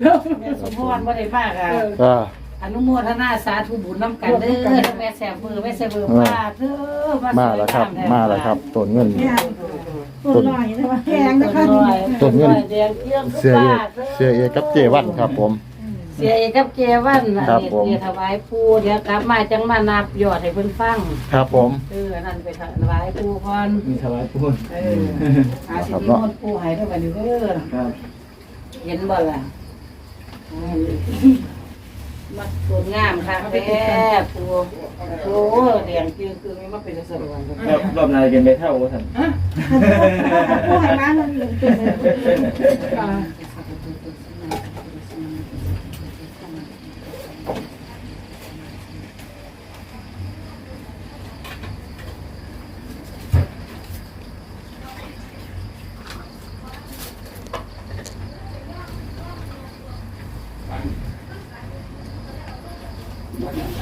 แม่สมพรบ่ได้มากอะอ่า อนุโมทนาสาธุบุญน้ำกันเด้อแม่แสบมือแม่แสบมือมาเด้อมาแล้วครับ มาแล้วครับต้นเงินต้นลอยนะคะแพงนะคะต้นเงินแดงเกี้ยงเสียเอกเสียเอกกับเจวันครับผม เสียเอกกับเกวันอันครับนี้ผมเดี๋ยวถวายปู่เดี๋ยวกลับมาจังมานับยอดให้เพิ่นฟังครับผม เออนั่นไปถวายปู่ก่อนมีถวายปูนเอออาสินิมนต์ปู่ให้เด้อบัดนี้เด้อครับเห็นบ่ล่ะอื มมัดสวยงามค่ะแม่ปู่โอ้เดียงจือคือไม่มาเป็นสรวนรอบรอบนายเป็นไปเท่าว่าท่าน ผู้ให้มาเงินเหลือเป็น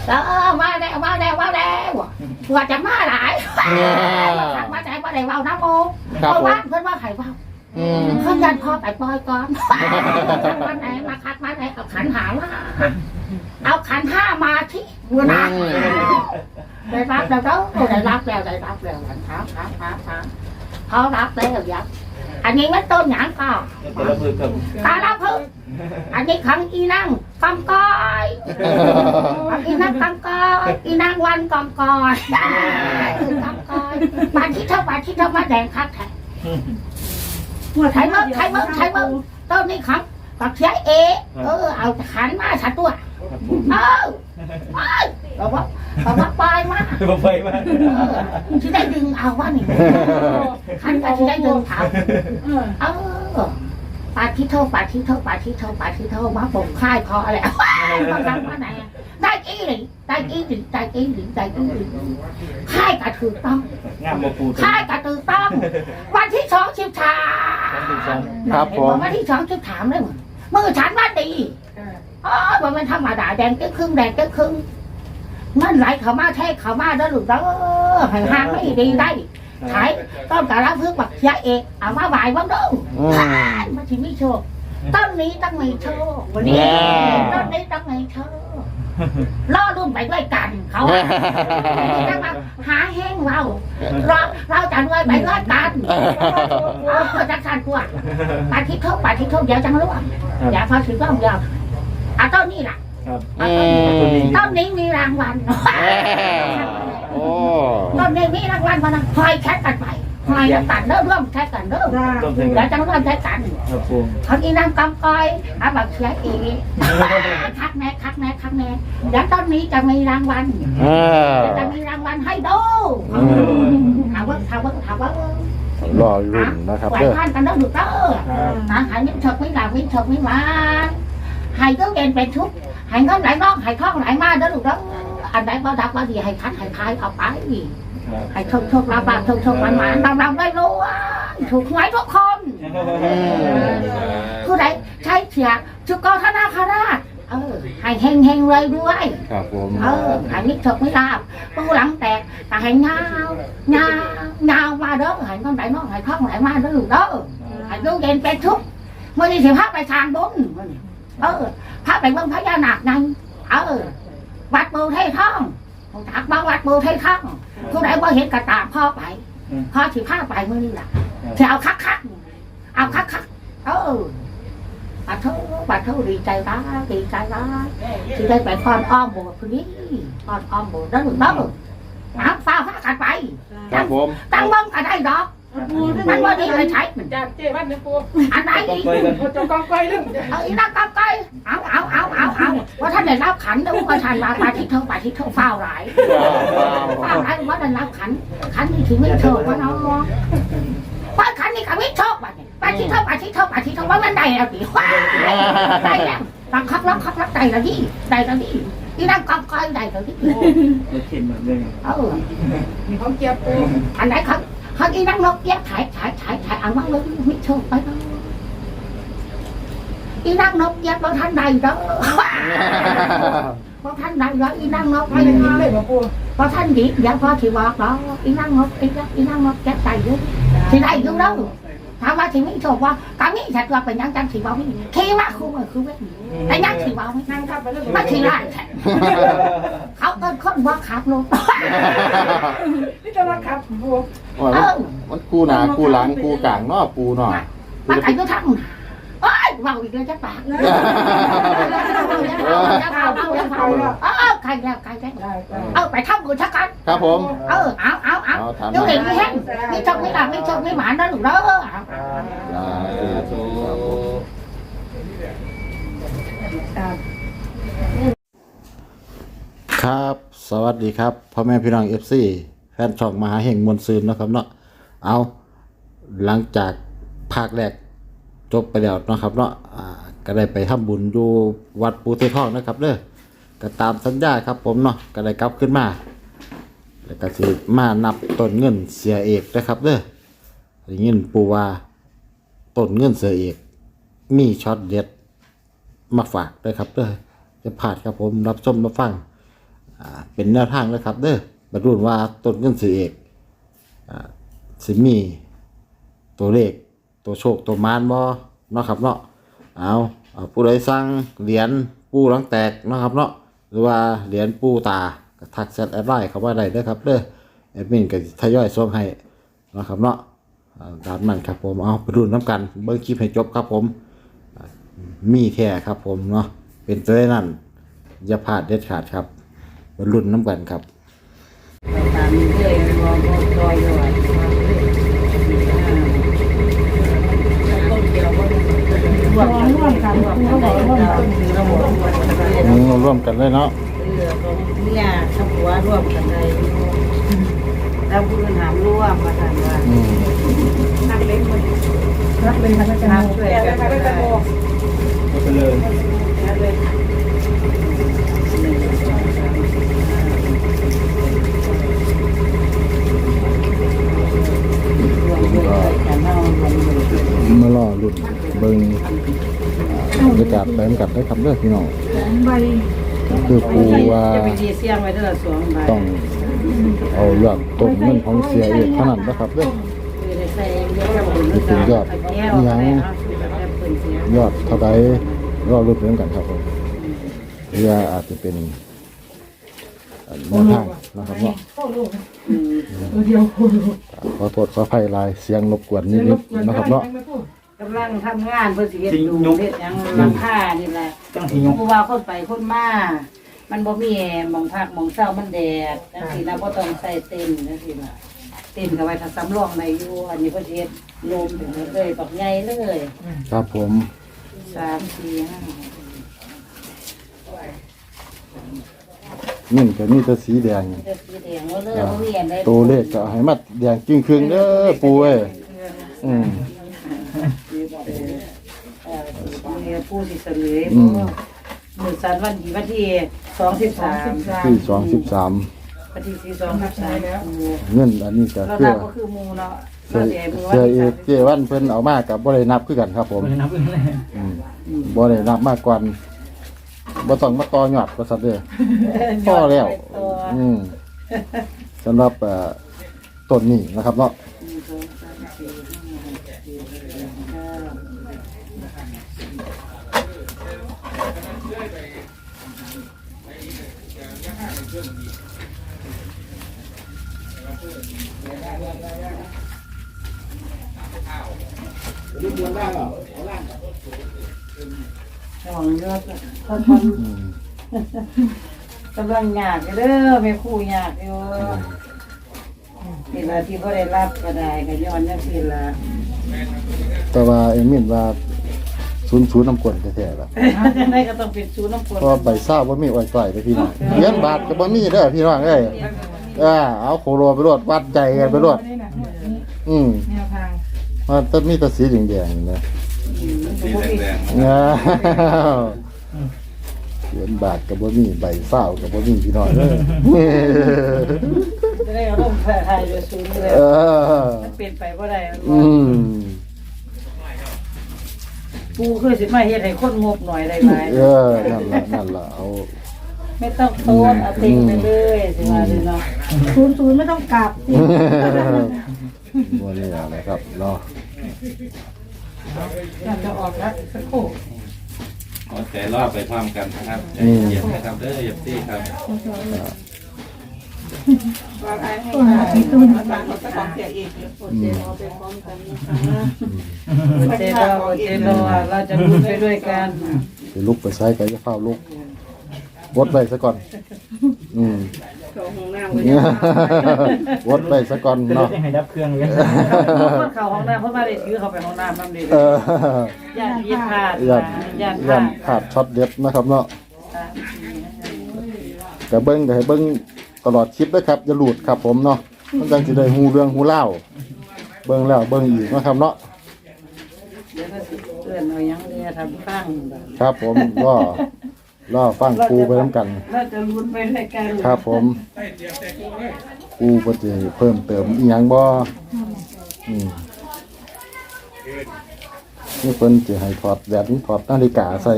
เออมาแล้วมาแล้วมาแล้ว ว่าจะมาหลายมาใจมาได้เว้าน้ำโมครับเพราะผมว่าเพิ่นว่าไข่เว้าอืม เขายันพอไปปล่อยก่อนมาไหนมาคัดมาไหนเอาขันหามาเอาขันห้ามาที่หัวหน้าได้รับแล้วเด้อได้รับแล้วได้รับแล้วขันท้าท้าท้าท้าเขารับแล้วยับ อันนี้ไม่ต้นหยางก็แต่ละพืชครับตาลับพึ่งอันนี้ขังอีนั่งกำกอยอีนั่งกำกอยอีนั่งวันกำกอยกำกอยมาที่เท่ามาที่เท่ามาแดงคักแท้ใช้มึงใช้มึงใช้มึงต้นนี้ขังกับเสียเอเออเอาขันมาสัตว์ตัวครับผม เออไปบอกว่าบอกว่าปล่อยมาบ่ไปมาเออที่ได้ดึงเอาว่านี่ขันก็ที่ได้ดึงเอาเออปาทิโทปาทิโทปาทิโทปาทิโทมาผมค่ายพอแล้วมาทำมาไหนได้กี่หรือได้กี่หรือได้กี่หรือได้กี่หรือค่ายก็ถูกต้องงามบ่ปูค่ายก็ถูกต้อง วันที่สองสิบสามครับผมวันที่สองสิบสามเลยมือฉันว่าดี อ๋อมันเป็นธรรมดาแดงก็ครึ่งแดงก็ครึ่งนั่นไหลเข้ามาแท้เข้ามาเด้อลูกเด้อห่างห่างไม่ดีได้ขายต้นกระละพึ่งบักยาเอกเอามาบ่ายบ้างเด้ออืมายมาถึงไม่โชคต้นนี้ต้องมีโชควันนี้ต้นนี้ต้องมีโชคล่อรุ่นไปด้วยกัน เขาจะมาหาแห้งเราเราเราจะรวยไปด้วยกันเออจักสันตัวปาทิโทษปาทิโทษเดี๋ยวจังรู้อะอย่าพอถือต้องยอ มอะต้นนี้ล่ะครับอืมต้นนี้มีรางวัลโอ้ต้นนี้มีรางวัลมานะคอยแค่กันไปคอยแล้วกันเริ่มร่วมแค่กันเริ่มต้มเส้นเดี๋ยวจังร่วมแค่กันครับปูเขาอีนั่งกำกอยอาบักเสียเองคักแน่คักแน่คักแน่เดี๋ยวต้นนี้จะมีรางวัลอ่าจะมีรางวัลให้ดูอืมถามว่าถามว่าถามว่ารอรุ่นนะครับไหวเด้อพันกันเด้อหนูเด้อครับนะหายมิถกไม่หลาวิถกไม่มาหายก็เด่นเป็นทุกหายเงินไหลนอกหายทองไหลมาเด้อหนูเด้ออันไหนบ่ดับบ่ดีให้คัดให้ทายเอาไปให้โชคโชคลาภลาโชคโชคมันมาตามเราได้รู้ว่าถูกหวยทุกคนอืมผู้ใดใช้เสียจุกรธนาคาราชเออให้เฮงเฮงเลยด้วยครับผมเออให้มิถกไม่ลาบปูหลังแตกแต่ให้เงาเงาเงามาเด้อให้คนไหนน้องให้ท้องไหนมาเด้อลูกเด้อให้ดูเด่นเป็นทุกเมื่อนี้สิพาไปทางบน เออพาไปเบิ่งพญานาคนั่นเออ วัดปูเทท่องถักบ้าวัดปูเทท่องผู้ใดบ่เห็นกระตามพ่อไปพ่อสิพาไปเมื่อนี้ล่ะจะเอาคักคักๆเอาคักคักๆเออปาเท่าปาเท่าดีใจร้ายดีใจร้ายที่ได้ไปพรอ้อมโบสถ์คนนี้พรอ้อมโบสถ์นั่นหรือเปล่าน้ำฟ้าพากันไปครับผมตั้งบ้องกันได้ดอก มันว่าดีเลยใช้มันจากเจ๊บ้านเนี่ยปูอันไหนดีไปกันโอ้เจ้ากองก้อยเรื่องเอาอีนักกับไก่เอาเอาเอาเอาเอาว่าท่านได้รับขันดูว่าท่านว่าปาทิเท่าปาทิเท่าเฝ้าหลายเฝ้าหลายว่าได้รับขัน ขันนี่ถึงไม่โชควะเนาะว่าขันนี่ขันไม่โชคว่ะเนี่ยปาทิเท่าปาทิเท่าปาทิเท่าว่ามันได้แล้วดิว้าได้แล้วตังคักล็อกคักล็อกได้แล้วดิได้แล้วดิอีนักกับไก่ได้แล้วดิรถเข็นแบบนี้เออมีของเกียร์ปูอันไหนเขาเขาอีนักนกแยกถ่ายถ่ายถ่ายถ่ายเอามาเลยไม่โชคไปเนาะอีนักนกแยกบางท่านใดเด้อบางท่านใดเด้ออีนักนกไม่ไม่ได้ได้ยินเลยบ่ปูบางท่านดีอย่าพอ ที่บอกเนาะอีนักนกอีนักอีนักนกแยกใจเด้อที่ได้อยู่เด้อถามว่าที่มีโชคว่ากามีฉันว่าเป็นยังจังสีบ่มีที่ว่าคือมันคือเว้ยแต่ยังสีบ่มีนั่งทับไปเลยมาที่ร้านแท้เขาเอิ้นคนว่าขับรถนี่จะมาขับปูว่าเอมันอมันกูหนากูหลังกูกลางเนาะปูเนาะมันไก่ก็ทั้งโอ้ยเบาอีกแล้วจะปากเออ ไก่แล้วไก่แล้วได้ได้เอาไปทำบุญชักกันครับผม เออเอาเอาเอาเอาถามเดี๋ยวเห็นไม่แห้งไม่ชอบไม่หลับไม่ชอบไม่หมานะลูกเด้อเอาอ่าถูกครับผมครับครับ สวัสดีครับพ่อแม่พี่น้องเอฟซีแฟนช่องมหาเฮงมวลซืนเนาะครับเนาะเอาหลังจากภาคแรกจบไปแล้วเนาะครับเนาะอ่าก็ได้ไปทำบุญอยู่วัดปูเททองนะครับเด้อ ก็ตามสัญญาครับผมเนาะก็ได้กลับขึ้นมา แล้วก็สิมานับต้นเงินเสียเอกนะครับเด้อได้ยินปูว่าต้นเงินเสียเอกมีช็อตเด็ดมาฝากด้วยครับเด้อจะผ่านครับผมรับชมรับฟังอ่าเป็นแนวทางเลยครับเด้อบรรลุว่าต้นเงินเสียเอกอ่าสิมีตัวเลขตัวโชคตัวมานบ่เนาะครับเนาะเอาผู้ใดสั่งเหรียญปูหลังแตกเนาะครับเนาะ หรือว่าเหรียญปูตาทักแชทแอดไลน์เข้ามาได้เด้อครับเด้อแอดมินก็ทยอยส่งให้นะครับเนาะอ่าตามนั้นครับผมเอาไปดูน้ำกันเบิ่งคลิปให้จบครับผมมีแท้ครับผมเนาะเป็นตัวนั่นอย่าพลาดเด็ดขาดครับบรรลุนน้ำกันครับตามเรื่อยรอรอรอย รวมกันรวมกันรวมกันรวมกันระบบรวมกันอืมร่วมกันเลยเนาะเรือของเนี่ยทับหัวร่วมกันเลยแล้วผู้อื่นถามร่วมมาถามว่าอืมนั่งเล็กมันรับเลยค่ะแม่จะโมแกเลยค่ะแม่จะโมก็ไปเลยแล้วเลยรวมด้วยกันเท่ากันอยู่มาล่อหลุดเบิ่งอ่า บรรยากาศไปเหมือนกันได้ครับเด้อพี่น้องใบคือปูว่าจะไปดีเสียงไว้เท่าไหร่สองใบต้องเอายอดต้นเงินของเสียเอกเท่านั้นนะครับเด้อคือได้ใส่เยอะบุญแล้วก็แก้วอะไรเอาสูตรแบบเปิดเสียงยอดเท่าใดรอรุ่นเหมือนกันครับผมหรือว่าอาจจะเป็นอ่าแนวทางนะครับเนาะโอ้ลูกอืมตัวเดียวโอ้ลูกขอโทษขออภัยหลายเสียงรบกวนนิดๆนะครับเนาะ กำลังทำงานเพื่อสิเฮ็ดดูเฮ็ดหยังหลังคานี่แหละตั้งที่ยก ผู้ว่าคนไปคนมา มันบ่มีหมองพักหมองเศร้ามันแดดจังซี่นะบ่ต้องใส่เต็นท์จังซี่น่ะเต็นท์ก็ไว้ถ้าสำรองได้อยู่อันนี้เพิ่นสิเฮ็ดโลมถึงเลยบักใหญ่เลยครับผม3 4 5นี่ก็มีแต่สีแดงเด้อสีแดงว่าเลยบ่มีอันใดตัวเลขก็ให้มัดแดงจึงครึ่งเด้อปูเอ้ยอืม เออมีผู้สิเสลยบ่มื้อสันวันที่วันที่23ที่สองสิบสามวันที่42 23เงินอันนี้ก็เราคือนับก็คือหมู่เนาะเสีเรายเดี๋ยวมือเสียเอวักเจวันเพิ่นเอามากับบ่ได้นับคือกันครับผมไปนับเลยอืมบ่ได้นับมากกว่าบ่ต้องมาต่อยอดว่าซั่นเด้อพอแล้ว อืมสำหรับเอ่อต้นนี้นะครับเนาะ ห่วงเลือดท่านอืมกำลังยากอยู่เด้อแม่ครูยากอยู่นี่ละที่พ่ได้รับก็ได้ก็ย้อนจังซี่ล่ะแต่ว่าเอ็มินว่า ศูนย์ศูนย์น้ำกวนแท้ๆล่ะจังไดก็ต้องเป็นศูนย์น้ำกรดเพราะว่าใบซ่าบ่มีอ้อยต่อยเด้อพี่น้องเหรียญบาทก็บ่มีเด้อพี่น้องเอ้ยเอ่าเอาโคโลไปรวดวัดใจกันไปรวดนี่นะอืมแนวทางมันต้องมีแต่สีแดงๆนี่นะอืมมันก็บ่มีอ้าวเหรียญบาทก็บ่มีใบเศร้าก็บ่มีพี่น้องเด้อจะได้เอาลงแพ้ไทยด้วยศูนย์เลยเออ มันเป็นไปบ่ได้อืม ปูคือสิมาเฮ็ดให้คนงบหน่อยได้หลายเออนั่นล่ะนั่นล่ะเอา ไม่ต้องโต๊ดเอาเต็งไปเลยสิว่าเลยเนาะศูนย์ศูนย์ไม่ต้องกลับบ่นี่ล่ะนะครับเนาะอยากจะออกแล้วสักครู่ขอแต่รอบไปพร้อมกันนะครับใจเย็นนะครับเด้อเอฟซีครับ วางไอ้ให้มาที่ตู้มาสั่งรถสักของเสียอีกอดใจรอไปพร้อมกันนะคะอดใจรออดใจรอเราจะลุ้นไปด้วยกันไปลุกไปใช้กันจะเฝ้าลุกวดไปซะก่อน อืมของห้องน้ำก็ยังวดไปซะก่อนจะได้เนาะให้ดับเครื่องเลยคนเข้าห้องน้ำเพราะว่าได้ถือเข้าไปห้องน้ำน้ำดีเออญาติพี่พลาดยันญาติพยัลานดขาดช็อตเด็ดนะครับเนาะแต่เบิ้งแต่ให้เบิ้ง ตลอดคลิปด้วยครับอย่าหลุดครับผมเนาะมันจังสิได้ฮู้เรื่องฮู้เล่าวเบิ้งแล้วเบิ้งอีกนะครับเนาะเดี๋ยวก็สิเอื้อนเอาหยังเนี่ยทำฟังแบบครับ ผมก็รอฟังครูไปน้ำกัน เราจะลุ้นไปด้วยกันครับผมครูก็จะเพิ่มเติมอีหยังบ่อืมนี่เพิ่นจะให้ถอดแหวนถอดนาฬิกาใส่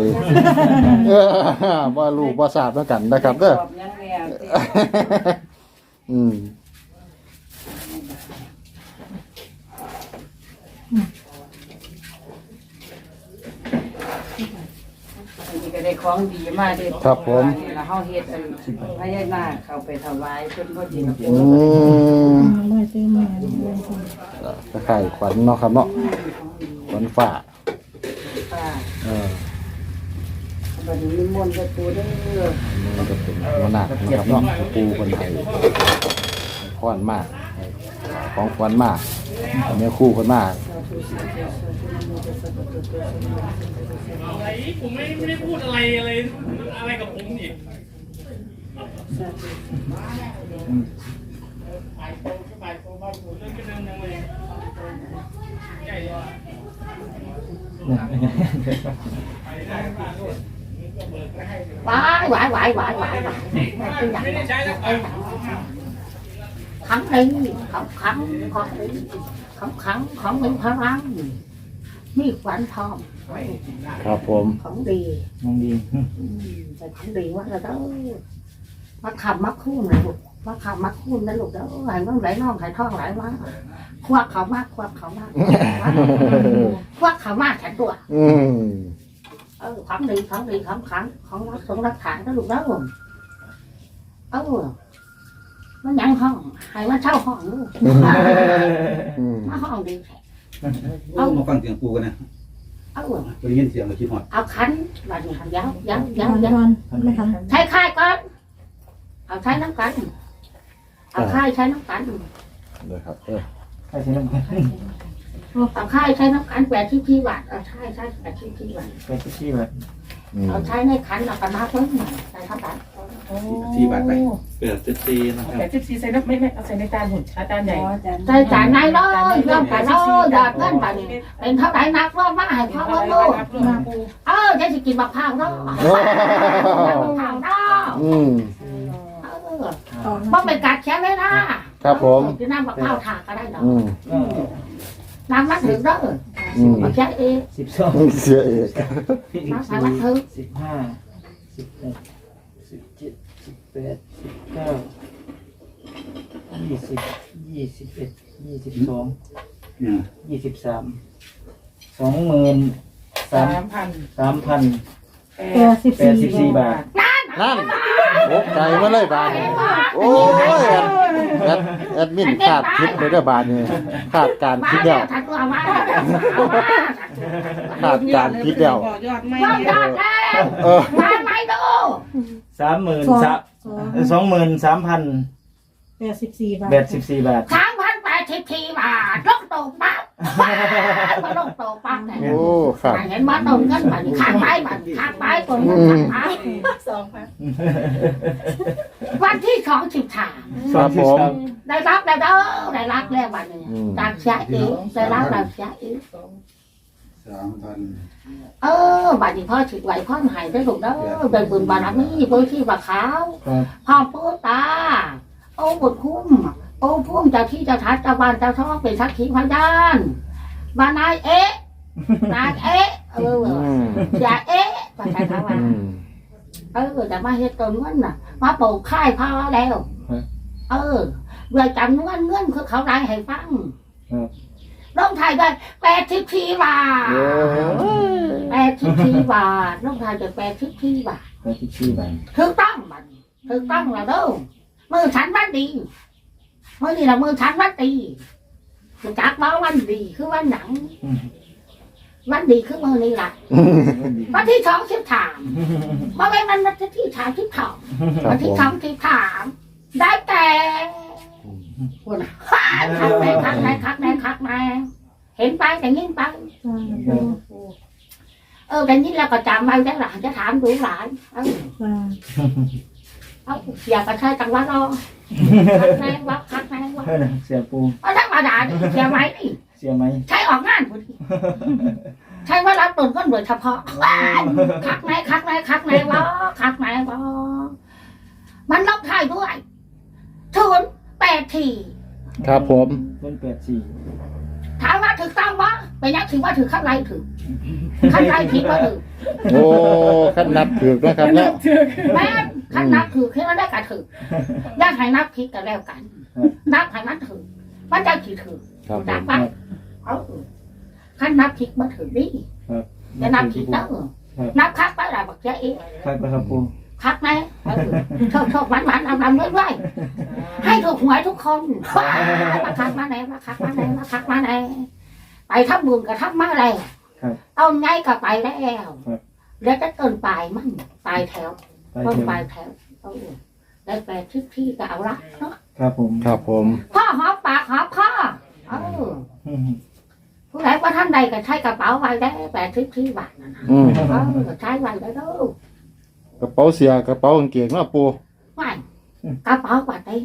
เออว่าลูกว่าทราบแล้วกันนะครับเด้อตอบหยังเนี่ยสิ อืมอันนี้ก็ได้ของดีมากเด้ครับผม แล้วเฮาเฮ็ดอันพญานาคเข้าไปถวายเพิ่นบ่จริงอืมไม่ซื้อมาตะไคร่ขวัญเนาะครับเนาะขวัญฝ่าค่ะเออ มันจะเป็นมันหนักนะครับเนาะปูคนไทยค้อนมากของควันมากเนื้คู่คนมากอะไรผมไม่ไม่ได้พูดอะไรอะไรอะไรกับผมนี่ไปโตไปโตบ้านผเรื่องกันเรื่องยังไงใหญ่เลย หวายหวายหวายหวายเป็นอย่างไม่ได้ใช้แล้วขังนี้ขังขังของนี้ขังขังของมีพลังมีขวัญทองครับผมของดีมองดีอืมแต่ของดีว่าแล้วเด้อมาขับมาคู่นะลูกมาขับมาคู่นะลูกเด้อไหลน้องไหลน้องไหลท่องไหลมาควักเขามากควักเขามากควักเขามากฉันตัว อืม เออของดีของดีของขังของรักสงรักฐานนะลูกเด้อเออมันยังห้องให้มาเช่าห้องลูกอืมมาห้องดีแท้เอามาฟังเสียงปูกันนะเอาไปได้ยินเสียงเราคิดฮอดเอาขันแบบนี้ยังยังยังยังไม่ทใช้ค่ายก่อนเอาใช้น้ำกันเอาค่ายใช้น้ำกันเดี๋ยวครับเออใครใช้น้ำมัน เอาค่ายใช้น้ำกันแปดที่ที่วัดเอาใช้ใช้แปดที่ที่วัดไปที่ที่แบบอืมเอาใช้ในขันเอากระนาเพิ่มหน่อยใส่เข้าไปที่บาทไปเปิดสิบซีนะครับแต่จิ๊บซีใส่น้ำไม่ไม่เอาใส่ในจานหุ่นจานใหญ่ใส่จานไหนเลยเริ่มกันเลยหยอดเงินไปนี่เป็นเท่าไหร่นักรอบมาให้พ่อว่าลูกเออจะสิกินมะพร้าวเนาะมะพร้าวเนาะอืมเออบ่เป็นกัดแค่เลยนะครับผมกินน้ำมะพร้าวถากก็ได้ดอก อืม น้ำมันถึงเด้ออืมเอาแค่เองสิบสองเสียเอกน้ำใส่มันถึงสิบห้าสิบหกสิบเจ็ดสิบแปดสิบเก้ายี่สิบยี่สิบเอ็ดยี่สิบสองเนี่ยยี่สิบสามสองหมื่นสามสามพันสามพันแปดสิบแปดสิบสี่บาท นั่ นโอ้ใจมาเลยบาทนี่โอ้ยแอดแอดมินขาดคลิปเลยเด้อบาทนี่ขาดการมาคิดแล้แล้ววถัดตัวมาขาดการคิดแล้วยอดไม่ยอดยอดแล้วเออมาไม่ดูสามหมื่นสามสองหมื่นสามพันแปดสิบสี่บาทแปดสิบสี่บาทสามพันแปดสิบสี่บาทลงโตปั๊บ มาลงโตปั๊บเนี่ยโอ้ขาดเห็นมาตรงกันบัดข้างไปบัดข้างไปคนข้างไปสองพันวันที่สองสิบสามครับผม ได้รับแล้วเด้อได้รับแล้วบัดนี้จากเสียเองได้รับแล้วเสียเองสามพันเออบัดนี้พ่อฉิดไหวพ่อหายได้ถูกเด้อได้บุญบารมีเพื่อที่ว่าขาวครับพ่อปูตาโอ้บุญคุ้ม โอ้พุ่มเจ้าที่เจ้าทัดเจ้าบ้านเจ้าช่องเป็นสักขีพยานบานายเอ๊ะนายเอ๊ะเอออืมอย่าเอ๊ะว่าใช่คำว่าอืมเออแต่มาเฮ็ดตัวเงินน่ะ มาปลูกค่ายพ่อแล้วเออเวลาจำเงินเงินคือเขาได้ให้ฟังลงไทยได้แปดสิบสี่บาทโอ้ยแปดสิบสี่บาทลงไทยจะแปดสิบสี่บาทไปที่ชื่อบ้านถูกต้องมันถูกต้องแล้วเด้อมือฉันวันดี มือนี่ละมือฉันวันดีรู้จักบ่วันดีคือวันหนัง วันดีคือมือนี่ละวันที่สองสิบสามมาเป็นวันที่สามสิบสองครัวับนผที่มสองสิบสามได้แต่คุณคักแน่คักแน่คักแน่คักแน่เห็นไปแต่ยินไปเออแต่ยินแล้วก็จำไว้ได้หลานจะถามดูหลาน เออเอาอยากกระชายจังหวะรอคักแน่วะคักแน่วะเฮ้ยเสียปูเอาธรรมดาดิเสียไหมนี่เสียไหมใช้ออกงานพอดีใช้ว่ารับตนก้นโดยเฉพาะคักแน่คักแน่คักแน่วะคักแน่วะมันลบท้ายด้วยทุนแปดทีครับผมเป็นแปดสี่ถามว่าถือต้องวะไปนักถือว่าถือข้างไรถือข้างไรผิดว่าถือโอ้ขั้นนับถือนะครับเนาะแม่น ข้างนับถือแค่นั้นได้กันถืออยากให้นับผิดกันแล้วกัน นับให้มันถือมันจะกี่ถือครับผนับมไปเอาขั้นนับผิดมาถือดิจะนับผิดนะเออนับคักไปละบักเจ๊เองครับครับปูคักไหมเออโชคโชคหวานหวานลำลำเรื่อยด้วยให้ถูกหวยทุกคนมาคักมาไหนมาคักมาไหนมาคักมาไหนไปทำบุญกับทำมาแล้วเอาไงก็ไปแล้วแล้วจะเกินปลายมันปลายแถวไป ต้นเถปลาอะยแถวเออได้แปดทิศที่ก็เอาละเนาะครับผม ครับผม พ่อหอมปากหอมคอเออผู้ใดว่าท่านใดก็ใช้กระเป๋าไว้ได้แปดทิศที่บาทนั่นนะอืมเออก็ใช้ไว้ได้เด้อกระเป๋าเสียกระเป๋ากางเกงเนาะปูไม่กระเป๋าบัตรได้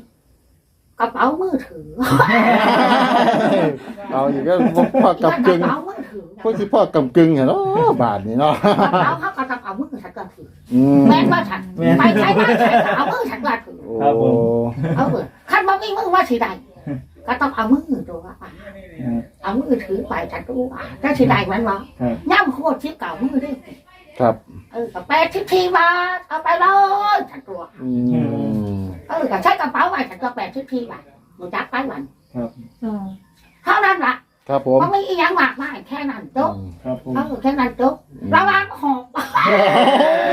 กระเป๋ามือถือเอาอีกแล้วพ่อกำกึ่งกระเป๋ามือถือพวกที่พ่อกำกึ่งเหรอเนาะบาทนี่เนาะกระเป๋าเขาก็ต้องเอามือฉันก็ถือ อืมแม่นว่าฉันไปใช้มาใช้ก็เอามือฉันก็ถือ โอ้เอาเออขั้นบ่มีมือว่าสิใดก็ต้องเอามือตัวว่าไปเอามือถือไปฉันรู้ว่าถ้าสิใดมันว่าครับ ย่ำโคตรชิบเก่ามือเด้ครับเออกับแปดทิพทีมาเอาไปเลยฉันตัวอืมเออกับใช้กระเป๋าไว้ฉันก็แปดทิพทีบาทมึงจักไปวันครับ เท่านั้นละ ครับผมมันไม่อีหยังมากมายแค่นั้นจบครับผม เออแค่นั้นจบระวังหก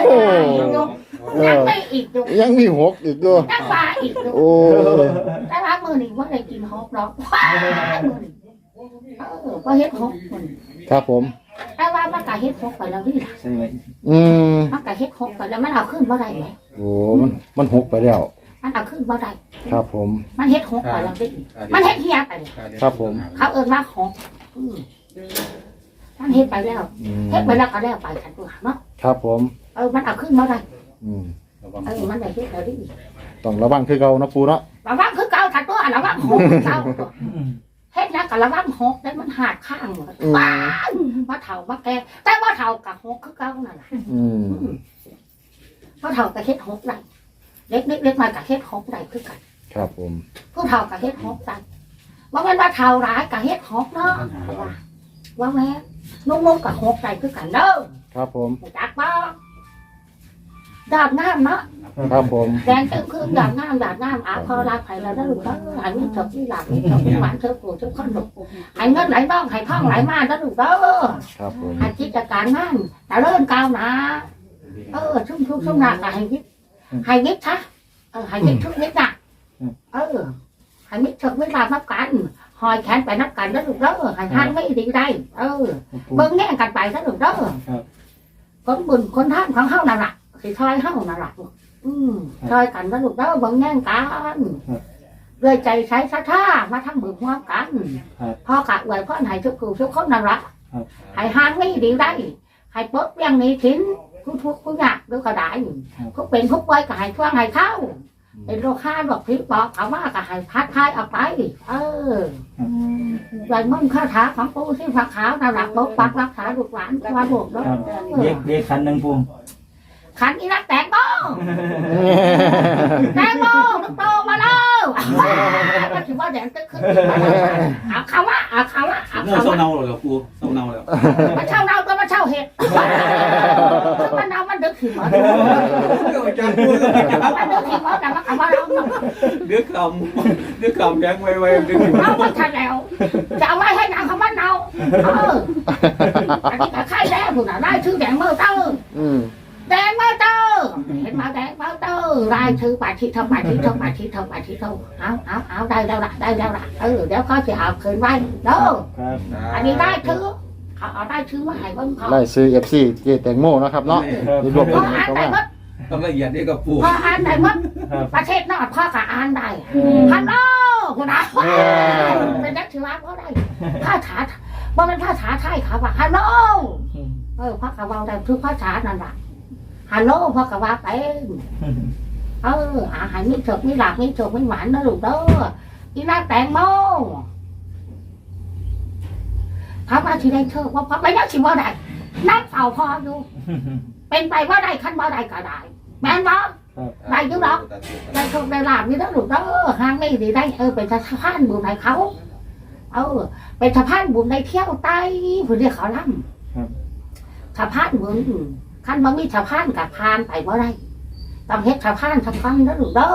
โอ้ยังไม่อีกดูยังมีหกอีกด้วย ยังปลาอีกดูโอ้แต่ว่ามือนี่ว่าได้กินหกหรอกมือนี่เออพอเฮ็ดหกมือนี่ครับผม แต่ว่ามันก็เฮ็ดหกไปแล้วนี่ล่ะใช่ไหมอืมมันก็เฮ็ดหกไปแล้วมันเอาขึ้นบ่ได้ไหมโอ้มันมันหกไปแล้ว มันเอาขึ้นบ่ได้ครับผม มันเฮ็ดหกไปแล้วนี่มันเฮ็ดเฮียไปเลยครับผม เขาเอิ้นว่าของอืมท่านเฮ็ดไปแล้วอืมเฮ็ดไปแล้วก็แล้วไปฉันตัวเนาะครับผม เออมันเอาขึ้นมาได้อืมเออมันได้เฮ็ดแล้วดิต้องระวังคือเก่านะปูเนาะระวังคือเก่าฉันตัวระวังหกคือเก่าตัวเฮ็ดแล้วก็ระวังหกได้มันหาดข้างหมดว้าวมาเฒ่ามาแก่แต่ว่าเฒ่ากับหกคือเก่านั่นแหละอืมเพราะเฒ่ากับเฮ็ดหกได้ เล็กเล็กเล็กมากับเฮ็ดหกได้คือกันครับผมผู้เฒ่ากับเฮ็ดหกได้ว่าแม่นว่าเฒ่าร้ายกับเฮ็ดหกเนาะว่าว่าแม่นุ่มๆกับหกได้คือกันเด้อครับผมจักบ่ดาบน้ำเนาะครับผมแดงตึ้งคือดาบน้ำดาบน้ำอาพอรักไผ่แล้วได้ลูกเด้อให้มีเถกที่หลักมีเถกที่หวานเถกกูเถกข้นลูกให้เงินไหลบ้องให้ท่องไหลมาได้ลูกเด้อครับผมให้กิจการงานแต่เริ่มก้าวหน้าเออชุ่มชุ่มชุ่มหนักให้ยิบ ให้ยิบซะเออให้ยิบทุกยิบหนักเออให้ยิบเถกเวลานับกันหอยแขนไปนับกันได้ลูกเด้อให้ทางไม่ดีได้ เออเบิ่งแง่งกันไปซะลูกเด้อคนบุญคนท่านของเฮานั่นล่ะสิทอยเฮานั่นล่ะอืมทอยกันซะลูกเด้อเบิ่งแง่งกันด้วยใจใช้ศรัทธามาทำบุญร่วมกันพ่อกะไว้พ่อให้ทุกคู่ทุกคนนั่นล่ะให้หางไม่ดีได้ให้ปลดเรื่องนี้ทิ้ง ผู้ทุกข์ผู้ยากด้วยก็ได้ผู้เป็นผู้ป่วยก็ให้ช่วงให้เข้าเป็นโรคข้าโรคพิษบอกเขาว่าก็ให้พัดทายออกไปเออไหลมุ่งคาถาของปู่ที่ฝักขาวนารักบกปักรักษาลูกหลานว่าลูกเนาะครับเด็กเด็กคันหนึ่งปูขันอีรักแตงโมแตงโมลูกโต มาแล้วก็ถือว่าแดงตึ๊กขึ้นเอาคำว่าเอาคำว่าเอาโม่คำเศร้าว่าเน่าแล้วกูเศร้าเน่าแล้วมาเช่าเราก็มาเช่าเห็ดมันเอามันดึกขึ้นมามันดึกขึ้นมาแต่ว่าคำว่าเราเดือดคำเดือดคำยังไวไวดึงเอาไม่ทันแล้วจะเอาไว้ให้นางคำว่าเอออันนี้ก็ใครแล้วคุณน่ะได้ชื่อแดงเมื่อเตอร์อืมแดงเมื่อเตอร์เห็นมาแดงเมื่อเตอร์ ได้ชื่อปาชิเท่าปาชิเท่าปาชิเท่าปาชิเท่าเอาเอาเอาได้แล้วละได้แล้วละเออเดี๋ยวเขาจะเอาคืนไว้เด้อครับอันนี้ได้ชื่อเขาเอาได้ชื่อมาให้เบิ่งเขาไล่ซื้อ FC เจแตงโมนะครับเนาะนี่รวบรพวอมอ่านเข้าได้มาหมดต้องละเอียดนี่ก็ปูพออ่านได้หมดครับประเทศนอกพ่อก็อ่านได้ฮัลโหลคุณอาเออเป็นนักชื่อว่าเขาได้ภาษาว่าเป็นภาษาไทยครับว่าฮัลโหลเออพ่อกะว่าได้คือภาษานั่นแหละ ฮัลโหลพ่อกะว่าเป็นเอออาหารมีเถิกมีหลากมีเถิกมีหวานนะลูกเด้ออีน่าแตงโมพระว่าที่ได้เถิกว่าพระไม่ได้ชิว่าได้นั่งเฝ้าพ่ออยู่ เป็นไปว่าได้ขั้นว่าได้ก็ได้แม่นบ่ได้อยุดอกได้โชคได้ลาบนี่แล้วลูกเด้อห้างนี่ดีได้เออเป็นสะพานบุญให้เขาเออเป็นสะพานบุญในเที่ยวใต้ผู้เรียกเขาล่ำสะพานบุญ ขั้นบ่มีสะพานกับพานไปบ่ได้ต้องเฮ็ดสะพานสะพานแล้วลูกเด้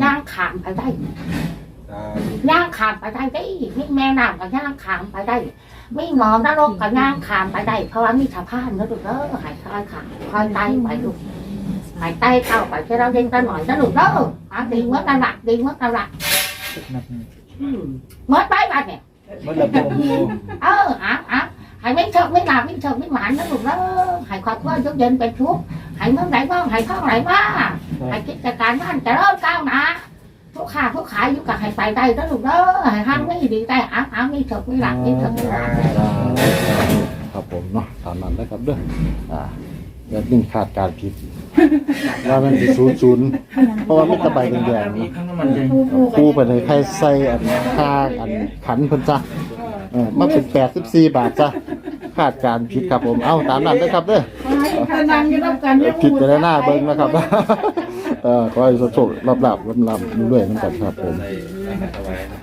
อย่างขามไปได้ย่างขามไปได้ได้มีแม่น้ำก็ย่างขามไปได้มีหมอนรกก็ย่างขามไปได้ เพราะว่ามีสะพานแล้วลูกเด้อใหายคอยขามคอยไต่ไปลูกหายใจเข้าไปที่เราเดินกันหน่อยนะลูกเด้ออะดีเมื่อกันละดีเมื่อกันละอืมเมื่อไปบ้านเนี่ยมันระบบเออ อะอะหายไม่เชิงไม่หลับไม่เชิงไม่หวานนะลูกเด้อหายความว่ายุกเย็นเป็นทุกข์หายเมื่อไหร่บ้างหายท้องไหลบ้างหายกิจการบ้านจะเริ่มก้าวหนะทุกขาทุกขายอยู่กับหายไปได้นะลูกเด้อหายห้างไม่ดีได้อะอะไม่เชิงไม่หลับไม่เชิงไม่หวานครับผมเนาะตามนั้นนะครับเด้ออ่าอย่านิ่งขาดการผิดว่ามันสิศูนย์ศูนย์เพราะว่ามันตะใบแดงๆมีเนาะข้างน้ำมันใจคู่ไปเลยใครใส่อันค่าอันขันเพิ่นจ้ะ เออมาเป็น84บาทจ้ะขาดการผิดครับผมเอาตามนั้นนะครับเด้อถ้านั่งอยู่รับกันเนี่ยผิดไปแล้วหน้าเบิ่งนะครับ เออขอให้โชคๆรับๆลำๆเรื่อยๆนำกันครับผม ใส่อาหารถวายนะ